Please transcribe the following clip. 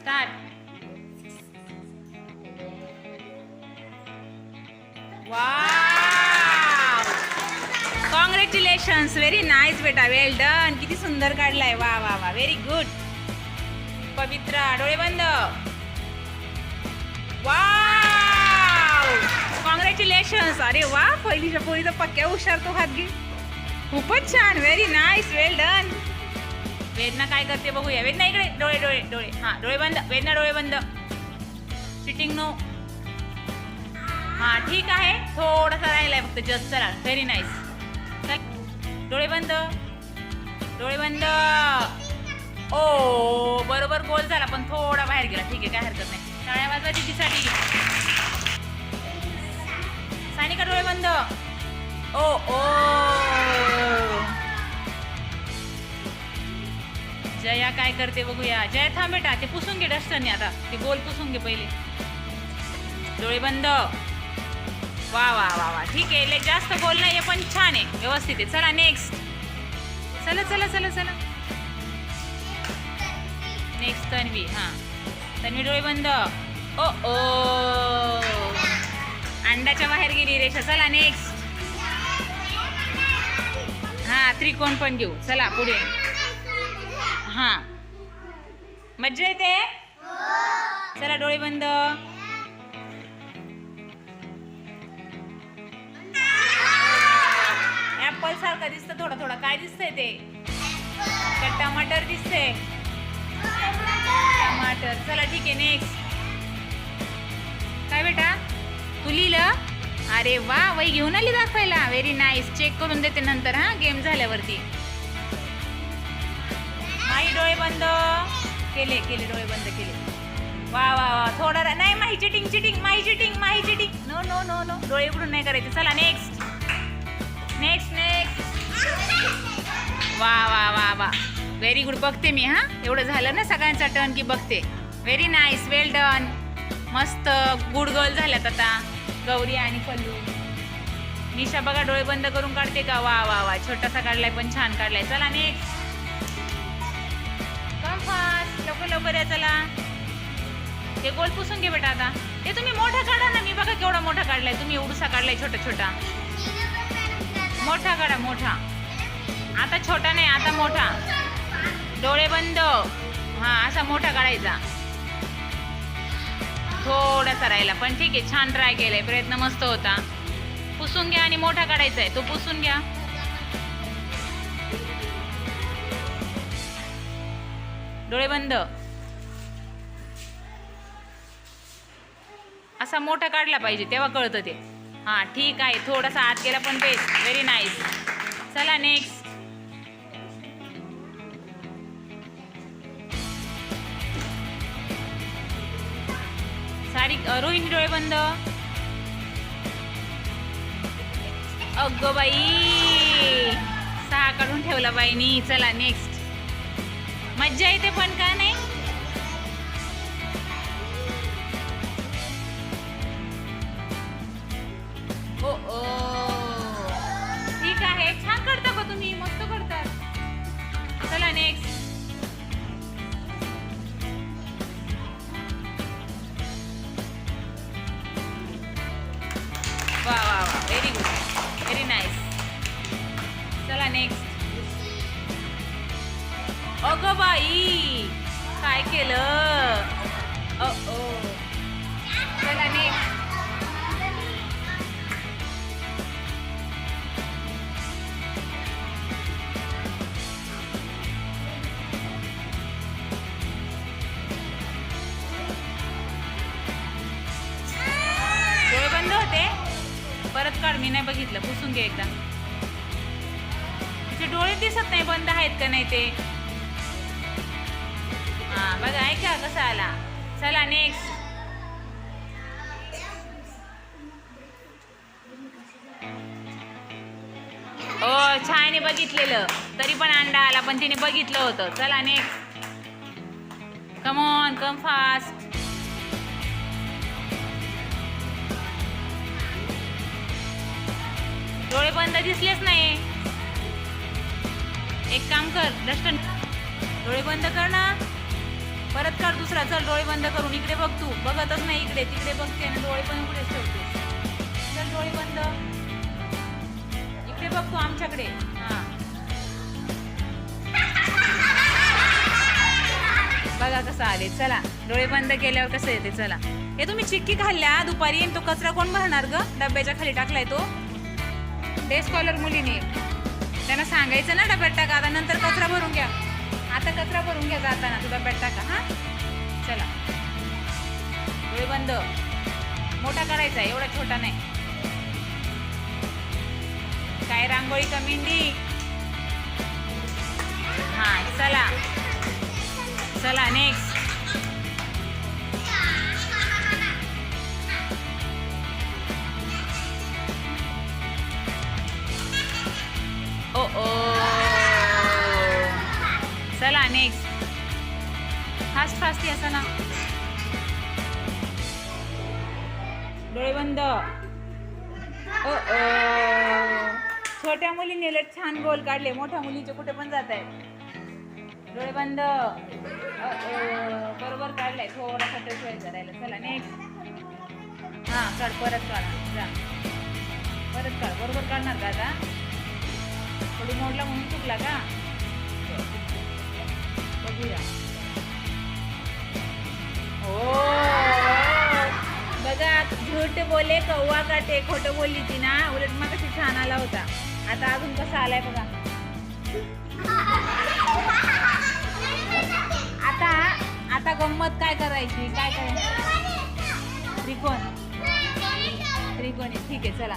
Start wow congratulations very nice बेटा. Well done किती सुंदर काढलाय. वा वा वा व्हेरी गुड पवित्रा डोळे बंद. वाव कॉंग्रॅच्युलेशन्स अरे वा पहिलीच्या तर पक्क्या हुशार तो हात घे खूपच छान. व्हेरी नाईस वेल डन वेदना काय करते बघूया. वेदना इकडे डोळे डोळे डोळे. हा डोळे बंद वेदना डोळे बंद. सिटिंग नो हा ठीक आहे. थोडासा राहिलाय फक्त जस्ट चला. व्हेरी नाईस डोळे बंद. डोळे बंद. ओ बरोबर गोल झाला पण थोडा बाहेर गेला. ठीक आहे काय हरकत नाही. टाळ्या वाजवा तिच्यासाठी सानिका डोळे बंद. ओ ओ. जया काय करते बघूया. जया थांब बेटा ते पुसून घे डस्टरने आता. ते गोल पुसून घे पहिले. डोळे बंद. वा वा वा वा. ठीक आहे जास्त गोल नाहीये पण छान आहे. व्यवस्थित आहे. चला नेक्स्ट चला चला चला चला. नेक्स्ट तन्वी. हां. तन्वी डोळे बंद. ओ ओ. अंडाच्या बाहेर गेली रेषा. चला नेक्स्ट हां त्रिकोण पण घेऊ. चला पुढे. हां. मज्जा येते? चला डोळे बंद. ऍपल सारखं दिसतं थोडं थोडं. काय दिसतंय ते? टमाटर दिसते टमाटर. चला ठीक आहे नेक्स्ट काय बेटा? तू लिहिलं? अरे वा वही घेऊन आली दाखवायला. व्हेरी नाईस चेक करून देते नंतर हा गेम झाल्यावरती. डोळे बंद. केले केले डोळे बंद केले. वा वा वा थोडं रा- नाही Mahi cheating cheating Mahi cheating Mahi cheating. No no no no. डोळे उघडून नाही करायचे. चला नेक्स्ट नेक्स्ट नेक्स्ट वा वा वा वा. व्हेरी गुड बघते मी हा? एवढं झालं ना सगळ्यांचा टर्न की बघते. व्हेरी नाईस वेल डन मस्त. गुड गर्ल झाल्यात आता. गौरी आणि पल्लू. निशा बघा डोळे बंद करून काढते का? वा वा वा. छोटासा काढलाय पण छान काढलाय. चला नेक्स्ट लवकर लवकर या चला. ते गोल पुसून घे बेटा आता. ते तुम्ही मोठा काढा ना मी बघा केवढा मोठा काढलाय. तुम्ही एवढूसा काढलाय छोटा छोटा मोठा काढा मोठा. आता छोटा नाही आता मोठा. डोळे बंद. हा असा मोठा काढायचा. थोडासा राहिला पण ठीक आहे छान ट्राय केलाय. प्रयत्न मस्त होता. पुसून घ्या आणि मोठा काढायचा आहे तो पुसून घ्या. डोळे बंद. असा मोठा काढला पाहिजे तेव्हा कळतं ते. हां ठीक आहे थोडासा आत गेला पण बेस्ट व्हेरी नाईस चला नेक्स्ट सारी रोहिणी डोळे बंद. अगं बाई. सहा काढून ठेवला बाईनी. चला नेक्स्ट मज्जा येते पण का नाही? ओ ओ. ठीक आहे. छान करता का तुम्ही. मस्त करतात. चला नेक्स्ट वा वा वा. व्हेरी गुड व्हेरी नाईस चला नेक्स्ट अगं बाई? काय केलं? ओ चला नेक्स्ट डोळे बंद होते? परत काढ मी नाही बघितलं. पुसून घे एकदा. तिचे डोळे दिसत नाही बंद आहेत का नाही ते? हा बघा ऐका कसा आला चला नेक्स्ट हो छान बघितलेलं. तरी पण अंडा आला पण तिने बघितलं होतं. चला next come on come fast डोळे बंद दिसलेच नाही. एक काम कर डस्टन डोळे बंद कर ना. परत काढ दुसरा. चल डोळे बंद करून इकडे बघ तू. बघतच नाही इकडे. तिकडे बघते आणि डोळे पण इकडेच ठेवते. चल डोळे बंद. इकडे बघ तू आमच्याकडे. हा. बघा कसं आले. चला डोळे बंद केल्यावर कसं येते? चला. हे तुम्ही चिक्की खाल्ल्या दुपारी आणि तो कचरा कोण भरणार ग? डब्याच्या खाली टाकलाय तो. डे स्कॉलर मुलीने. त्यांना सांगायचं ना डब्यात टाका. आता नंतर कचरा भरून घ्या. आता कचरा भरून घ्या जाताना तू पेट टाका हा? चला. डोळे बंद. मोठा करायचा एवढा छोटा नाही. काय रांगोळी का मेंढी हा चला. चला नेक्स्ट नेक्स्ट फास्ट फास्ट या ना डोळे बंद. ओ छोट्या मुलीने लट छान गोल काढले. मोठ्या मुलीचे कुठे पण जात आहे डोळे बंद. बरोबर काढलाय. थोडासा टच करायला. चला नेक्स्ट हां काढ परत काढ. जा. परत काढ. बरोबर काढणार का आता? थोडी मोडला म्हणून चुकला का? बघूया हो बघा झूट बोले कौवा काटे खोटं बोलली ती ना उलट मग कशी छान आला होता. आता अजून कसा आलाय बघा. आता आता गंमत काय करायची काय करायची त्रिकोण. त्रिकोणी ठीक आहे चला.